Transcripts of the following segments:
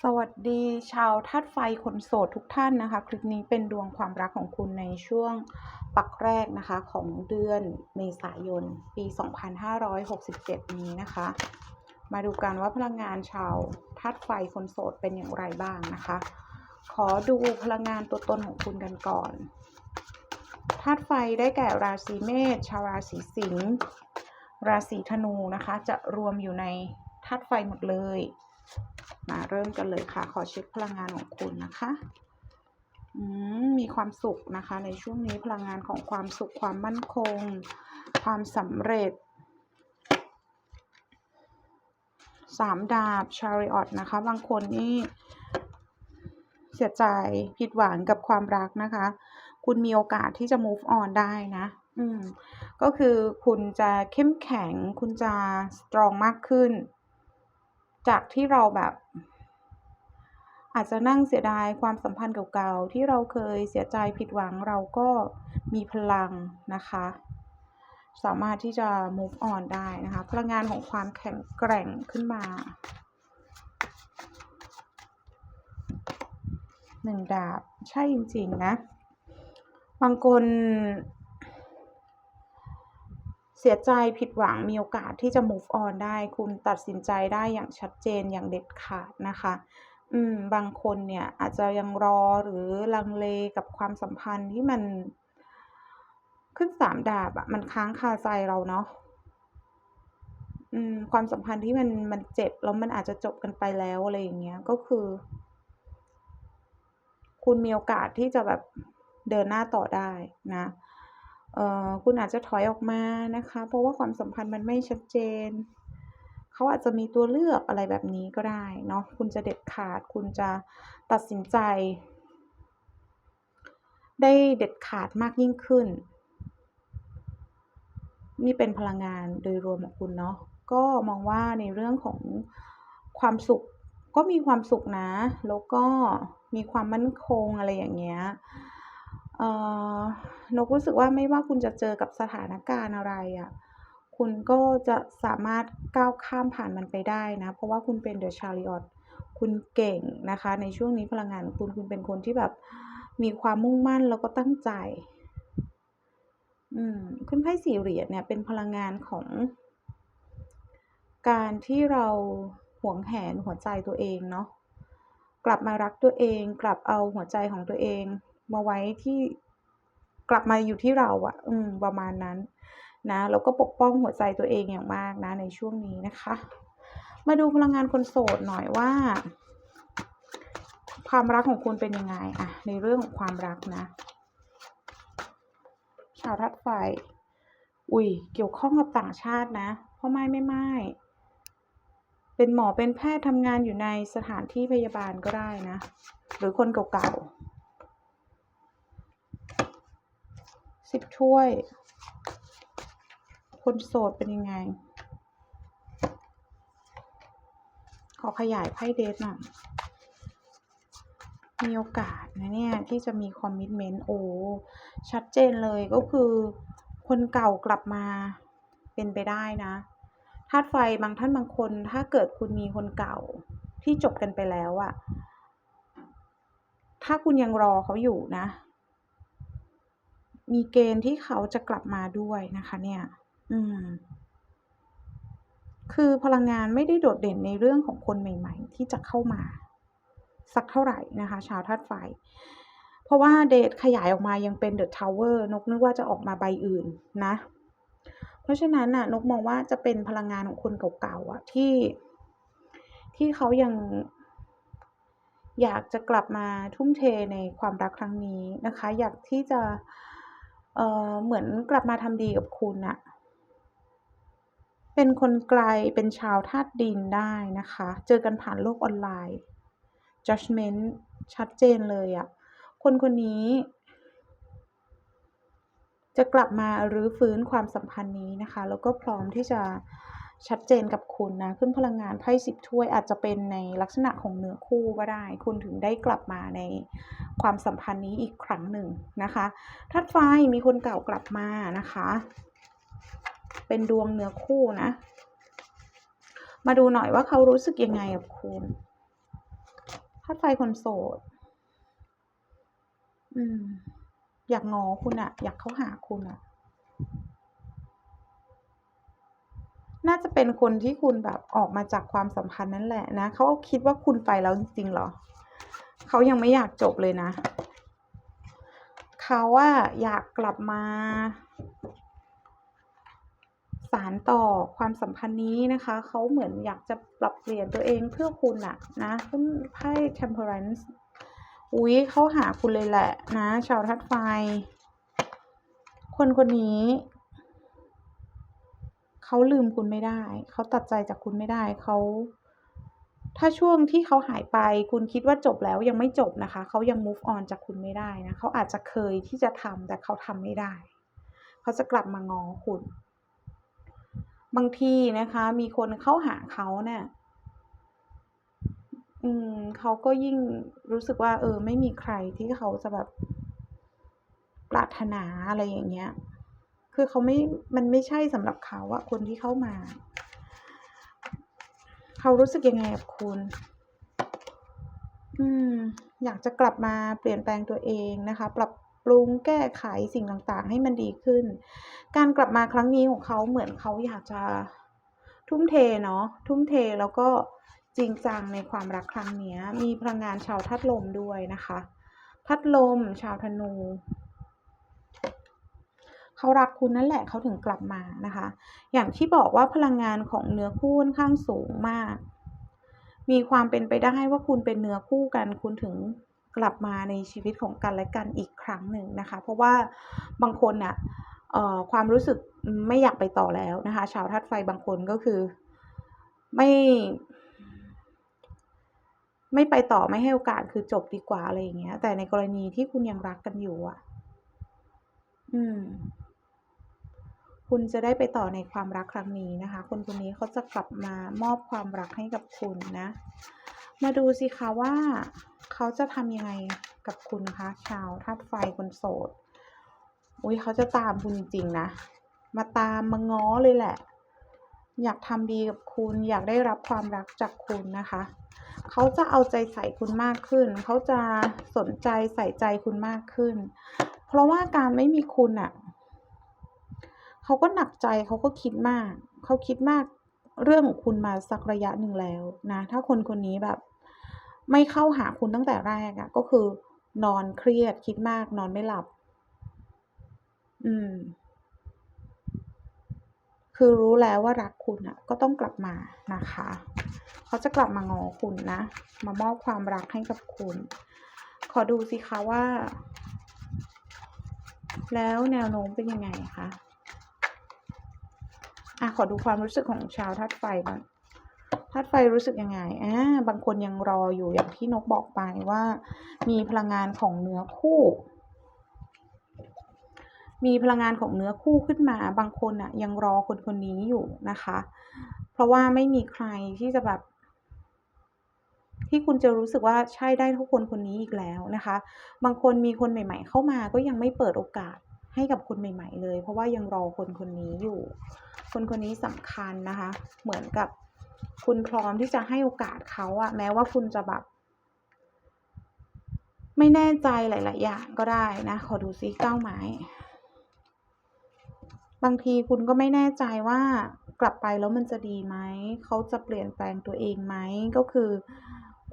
สวัสดีชาวธาตุไฟคนโสดทุกท่านนะคะ คลิปนี้เป็นดวงความรักของคุณในช่วงปักแรกนะคะของเดือนเมษายน ปี 2567 นี้นะคะ มาดูกันว่าพลังงานชาวธาตุไฟคนโสดเป็นอย่างไรบ้างนะคะ ขอดูพลังงานตัวตนของคุณกันก่อนธาตุไฟได้แก่ราศีเมษชาวราศีสิงห์ราศีธนูนะคะ จะรวมอยู่ในธาตุไฟหมดเลย มาเริ่มกันเลยค่ะ ขอเช็คพลังงานของคุณนะคะมมีความสุขนะคะ ในช่วงนี้พลังงานของความสุขความมั่นคง ความสำเร็จสามดาบชาริออตนะคะ บางคนนี่เสียใจผิดหวังกับความรักนะคะ คุณมีโอกาสที่จะ move on ได้นะ อืม ก็คือคุณจะเข้มแข็ง คุณจะ strong มากขึ้น จากที่เราแบบ อาจจะนั่งเสียดายความสัมพันธ์เก่าๆ ที่เราเคยเสียใจผิดหวังเราก็มีพลังนะคะ สามารถที่จะ move on ได้นะคะ พลังงานของความแข็งแกร่งขึ้นมาหนึ่งดาบใช่จริง ๆ นะ บางคน เสียใจผิดหวังมีโอกาสที่จะ move on ได้ คุณตัดสินใจได้อย่างชัดเจนอย่างเด็ดขาดนะคะ อืม บางคนเนี่ยอาจจะยังรอหรือลังเลกับความสัมพันธ์ที่มัน ขึ้นสามดาบอะมันค้างคาใจเราเนาะอืม ความสัมพันธ์ที่มันมันเจ็บแล้วมันอาจจะจบกันไปแล้วอะไรอย่างเงี้ย ก็คือ คุณมีโอกาสที่จะแบบเดินหน้าต่อได้นะ คุณอาจจะถอยออกมานะคะ เพราะว่าความสัมพันธ์มันไม่ชัดเจน เขาอาจจะมีตัวเลือกอะไรแบบนี้ก็ได้เนาะคุณจะเด็ดขาด คุณจะตัดสินใจ ได้เด็ดขาดมากยิ่งขึ้น นี่เป็นพลังงานโดยรวมของคุณเนาะก็มองว่าในเรื่องของความสุขก็มีความสุขนะ แล้วก็มีความมั่นคงอะไรอย่างเงี้ย นกรู้สึกว่าไม่ว่าคุณจะเจอกับสถานการณ์อะไรอะคุณก็จะสามารถก้าวข้ามผ่านมันไปได้นะ เพราะว่าคุณเป็น The Chariot คุณเก่งนะคะ ในช่วงนี้พลังงานของคุณคุณเป็นคนที่แบบมีความมุ่งมั่นแล้วก็ตั้งใจ อืมขึ้นไพ่สี่เหรียญเนี่ยเป็นพลังงานของ การที่เราหวงแหนหัวใจตัวเองเนาะกลับมารักตัวเอง กลับเอาหัวใจของตัวเอง มาไว้ที่กลับมาอยู่ที่เราอะอืมประมาณนั้นนะแล้วก็ปกป้องหัวใจตัวเองอย่างมากนะในช่วงนี้นะคะ มาดูพลังงานคนโสดหน่อยว่า ความรักของคุณเป็นยังไงอะในเรื่องของความรักนะ ชาวธาตุไฟ อุ๊ยเกี่ยวข้องกับต่างชาตินะพ่อไม้แม่ไม้เป็นหมอเป็นแพทย์ทำงานอยู่ในสถานที่พยาบาลก็ได้นะ หรือคนเก่าๆ สิบถ้วย คนโสดเป็นยังไง ขอขยายไพ่เดทหน่อยมีโอกาสนะเนี่ย ที่จะมีคอมมิตเมนต์โอ้ชัดเจนเลยก็คือ คนเก่ากลับมาเป็นไปได้นะธาตุไฟบางท่านบางคน ถ้าเกิดคุณมีคนเก่าที่จบกันไปแล้วอะถ้าคุณยังรอเขาอยู่นะ มีเกณฑ์ที่เขาจะกลับมาด้วยนะคะเนี่ย อืม คือพลังงานไม่ได้โดดเด่นในเรื่องของคนใหม่ ๆ ที่จะเข้ามา สักเท่าไหร่นะคะ ชาวธาตุไฟ เพราะว่าเดทขยายออกมายังเป็น The Tower นกนึกว่าจะออกมาใบอื่นนะ เพราะฉะนั้นน่ะ นกมองว่าจะเป็นพลังงานของคนเก่าๆอะที่ ที่เขายังอยากจะกลับมาทุ่มเทในความรักครั้งนี้นะคะ อยากที่จะ เอ่อเหมือนกลับมาทำดีกับคุณอะเป็นคนไกลเป็นชาวธาตุดินได้นะคะ เจอกันผ่านโลกออนไลน์ Judgment ชัดเจนเลยอะคนคนนี้ จะกลับมารื้อฟื้นความสัมพันธ์นี้นะคะ แล้วก็พร้อมที่จะ ชัดเจนกับคุณนะ ขึ้นพลังงานไพ่สิบถ้วยอาจจะเป็นในลักษณะของเนื้อคู่ก็ได้ คุณถึงได้กลับมาในความสัมพันธ์นี้อีกครั้งหนึ่งนะคะธาตุไฟมีคนเก่ากลับมานะคะ เป็นดวงเนื้อคู่นะ มาดูหน่อยว่าเขารู้สึกยังไงกับคุณาตุไฟคนโสด อืม อยากงอคุณอะอยากเข้าหาคุณอะน่า จะเป็นคนที่คุณแบบออกมาจากความสัมพันธ์นั่นแหละนะเขาคิดว่าคุณไปแล้วจริงๆหรอเขายังไม่อยากจบเลยนะเขาว่าอยากกลับมา สารต่อความสัมพันธ์นี้นะคะเขาเหมือนอยากจะปรับเปลี่ยนตัวเองเพื่อคุณอะนะขึ้นไพ่ temperance อุ๊ยเขาหาคุณเลยแหละนะ ชาวทัดไฟ คนคนนี้ เขาลืมคุณไม่ได้ เขาตัดใจจากคุณไม่ได้เขาถ้าช่วงที่เขาหายไปคุณคิดว่าจบแล้วยังไม่จบนะคะ เขายัง move on จากคุณไม่ได้นะเขาอาจจะเคยที่จะทำแต่เขาทำไม่ได้ เขาจะกลับมางอคุณ บางทีนะคะ มีคนเข้าหาเขาเนี่ยอืมเขาก็ยิ่งรู้สึกว่า เออ ไม่มีใครที่เขาจะแบบปรารถนาอะไรอย่างเงี้ย คือเขาไม่มันไม่ใช่สำหรับเขาอะคนที่เข้ามา เขารู้สึกยังไงกับคุณอืมอยากจะกลับมาเปลี่ยนแปลงตัวเองนะคะ ปรับปรุงแก้ไขสิ่งต่างๆ ให้มันดีขึ้น การกลับมาครั้งนี้ของเขาเหมือนเขาอยากจะทุ่มเทเนาะทุ่มเทแล้วก็จริงจังในความรักครั้งนี้มีพลังงานชาวธาตุลมด้วยนะคะธาตุลมชาวธนู เขารักคุณนั่นแหละเขาถึงกลับมานะคะ อย่างที่บอกว่าพลังงานของเนื้อคู่ค่อนข้างสูงมาก มีความเป็นไปได้ว่าคุณเป็นเนื้อคู่กัน คุณถึงกลับมาในชีวิตของกันและกันอีกครั้งหนึ่งนะคะ เพราะว่าบางคนน่ะเอ่อความรู้สึกไม่อยากไปต่อแล้วนะคะ ชาวธาตุไฟบางคนก็คือไม่ไม่ไปต่อไม่ให้โอกาสคือจบดีกว่าอะไรอย่างเงี้ย แต่ในกรณีที่คุณยังรักกันอยู่อะ อืม คุณจะได้ไปต่อในความรักครั้งนี้นะคะ คนคนนี้เขาจะกลับมามอบความรักให้กับคุณนะ มาดูสิคะว่าเขาจะทำยังไงกับคุณนะคะ ชาวธาตุไฟคนโสด อุ๊ยเขาจะตามคุณจริงๆนะ มาตามมาง้อเลยแหละ อยากทำดีกับคุณอยากได้รับความรักจากคุณนะคะเขาจะเอาใจใส่คุณมากขึ้น เขาจะสนใจใส่ใจคุณมากขึ้น เพราะว่าการไม่มีคุณอะ เขาก็หนักใจเขาก็คิดมาก เขาคิดมากเรื่องของคุณมาสักระยะหนึ่งแล้วนะ ถ้าคนคนนี้แบบ ไม่เข้าหาคุณตั้งแต่แรกอะก็คือนอนเครียดคิดมากนอนไม่หลับ อืม คือรู้แล้วว่ารักคุณน่ะก็ต้องกลับมานะคะ เขาจะกลับมางอคุณนะ มามอบความรักให้กับคุณ ขอดูสิคะว่า แล้วแนวโน้มเป็นยังไงคะ อะขอดูความรู้สึกของชาวธาตุไฟก่อนธาตุไฟรู้สึกยังไงอ่าบางคนยังรออยู่อย่างที่นกบอกไปว่า มีพลังงานของเนื้อคู่ มีพลังงานของเนื้อคู่ขึ้นมา บางคนน่ะยังรอคนคนนี้อยู่นะคะ เพราะว่าไม่มีใครที่จะแบบที่คุณจะรู้สึกว่าใช่ได้ท่าคนคนนี้อีกแล้วนะคะ บางคนมีคนใหม่ ๆ เข้ามาก็ยังไม่เปิดโอกาส ให้กับคนใหม่ ๆ เลย เพราะว่ายังรอคนคนนี้อยู่ คนคนนี้สำคัญนะคะ เหมือนกับคุณพร้อมที่จะให้โอกาสเขาอะแม้ว่าคุณจะแบบ ไม่แน่ใจหลาย ๆ อย่างก็ได้นะ ขอดูซิ9ไม้บางทีคุณก็ไม่แน่ใจว่ากลับไปแล้วมันจะดีไหม เขาจะเปลี่ยนแปลงตัวเองไหม ก็คือ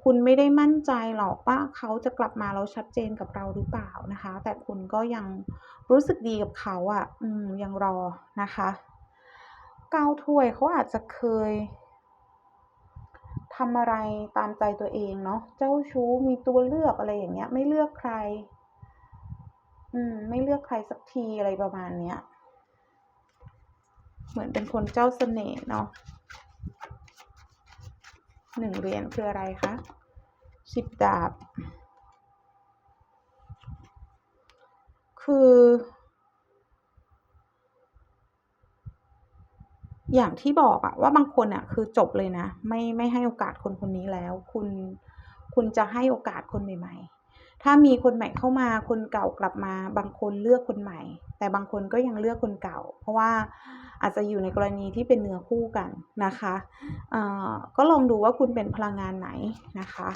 คุณไม่ได้มั่นใจหรอกว่าเขาจะกลับมาแล้วชัดเจนกับเราหรือเปล่านะคะ แต่คุณก็ยังรู้สึกดีกับเขาอะอืม ยังรอนะคะ9ถ้วยเขาอาจจะเคยทำอะไรตามใจตัวเองเนาะ เจ้าชู้มีตัวเลือกอะไรอย่างเงี้ย ไม่เลือกใคร อืม ไม่เลือกใครสักทีอะไรประมาณเนี้ย เหมือนเป็นคนเจ้าเสน่ห์เนาะ 1เหรียญคืออะไรคะ10ดาบ คือ อย่างที่บอกอะว่าบางคนน่ะคือจบเลยนะ ไม่ไม่ให้โอกาสคนคนนี้แล้ว คุณคุณจะให้โอกาสคนใหม่ ๆ ถ้ามีคนใหม่เข้ามาคนเก่ากลับมา บางคนเลือกคนใหม่ แต่บางคนก็ยังเลือกคนเก่า เพราะว่าอาจจะอยู่ในกรณีที่เป็นเนื้อคู่กันนะคะก็ลองดูว่าคุณเป็นพลังงานไหนนะคะ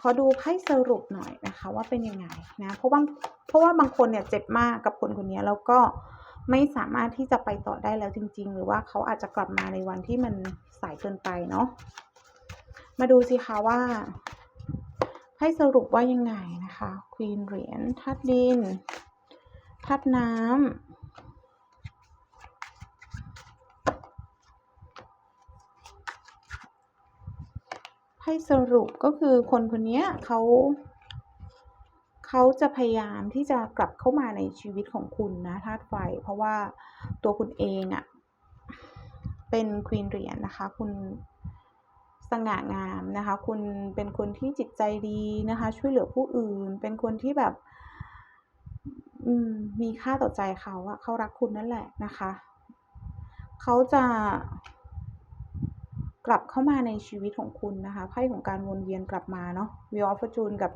ขอดูไพ่สรุปหน่อยนะคะว่าเป็นยังไงนะเพราะบาเพราะว่าบางคนเนี่ยเจ็บมากกับคนคนนี้แล้วก็ไม่สามารถที่จะไปต่อได้แล้วจริง ๆ หรือว่าเขาอาจจะกลับมาในวันที่มันสายเกินไปเนาะมาดูสิคะว่าให้สรุปว่ายังไงนะคะควีนเหรียญทัดดิน ทัดน้ำให้สรุปก็คือคนคนนี้เขาเขาจะพยายามที่จะกลับเข้ามาในชีวิตของคุณนะธาตุไฟ เพราะว่าตัวคุณเองอะ่ะเป็นควีนเหรียญนะคะ คุณสง่างามนะคะ คุณเป็นคนที่จิตใจดีนะคะ ช่วยเหลือผู้อื่น เป็นคนที่แบบ อืม มีค่าต่อใจเขาอะเขารักคุณนั่นแหละนะคะ เขาจะกลับเข้ามาในชีวิตของคุณนะคะไพ่ของการวนเวียนกลับมาเนาะ Wheel of Fortune กับ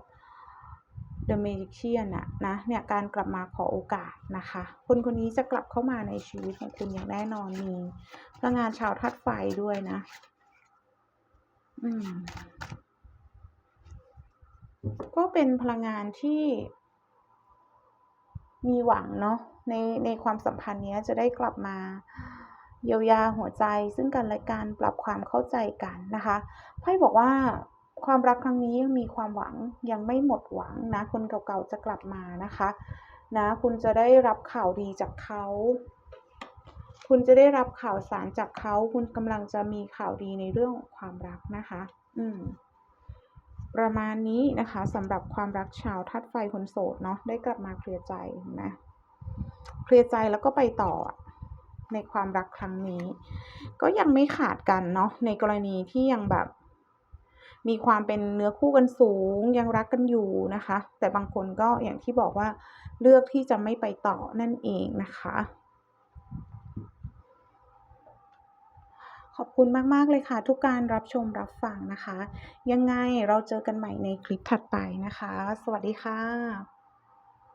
The Magician อะนะเนี่ยการกลับมาขอโอกาสนะคะ คนคนนี้จะกลับเข้ามาในชีวิตของคุณอย่างแน่นอนมีพลังงานชาวธาตุไฟด้วยนะ อืม ก็เป็นพลังงานที่ มีหวังเนาะในในความสัมพันธ์นี้จะได้กลับมาเยียวยาหัวใจ ซึ่งกันและกันปรับความเข้าใจกันนะคะไพ่บอกว่าความรักครั้งนี้ยังมีความหวังยังไม่หมดหวังนะ คนเก่าๆจะกลับมานะคะ นะ คุณจะได้รับข่าวดีจากเขา คุณจะได้รับข่าวสารจากเขา คุณกำลังจะมีข่าวดีในเรื่องของความรักนะคะ อืม ประมาณนี้นะคะสำหรับความรักชาวทัดไฟคนโสดเนาะได้กลับมาเคลียร์ใจนะเคลียร์ใจแล้วก็ไปต่อในความรักครั้งนี้ ก็ยังไม่ขาดกันเนาะในกรณีที่ยังแบบ มีความเป็นเนื้อคู่กันสูงยังรักกันอยู่นะคะ แต่บางคนก็อย่างที่บอกว่าเลือกที่จะไม่ไปต่อนั่นเองนะคะ ขอบคุณมาก ๆ เลยค่ะ ทุกการรับชมรับฟังนะคะ ยังไงเราเจอกันใหม่ในคลิปถัดไปนะคะ สวัสดีค่ะ